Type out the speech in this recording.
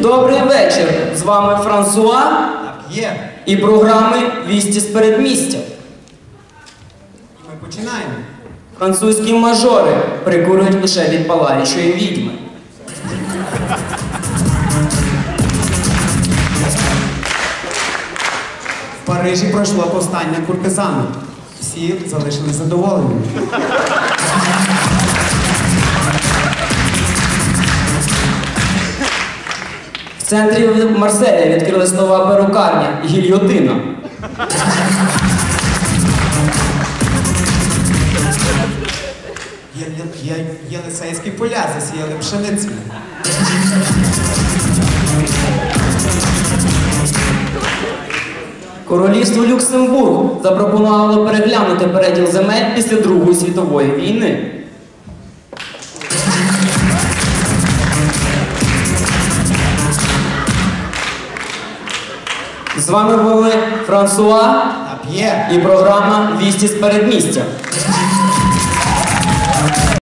Добрий вечір. З вами Франсуа і програми Вісті з передмістя. Ми починаємо. Французькі мажори прикурюють лише від палаючої відьми. В Парижі пройшло повстання куртизанок. Всі залишились задоволені. В центрі Марселя відкрилась нова перукарня гільйотина. Єлисейські поля засіяли пшеницею. Королівство Люксембург запропонувало переглянути переділ земель після Другої світової війни. З вами були Франсуа та П'єр і програма Вісті з передмістя.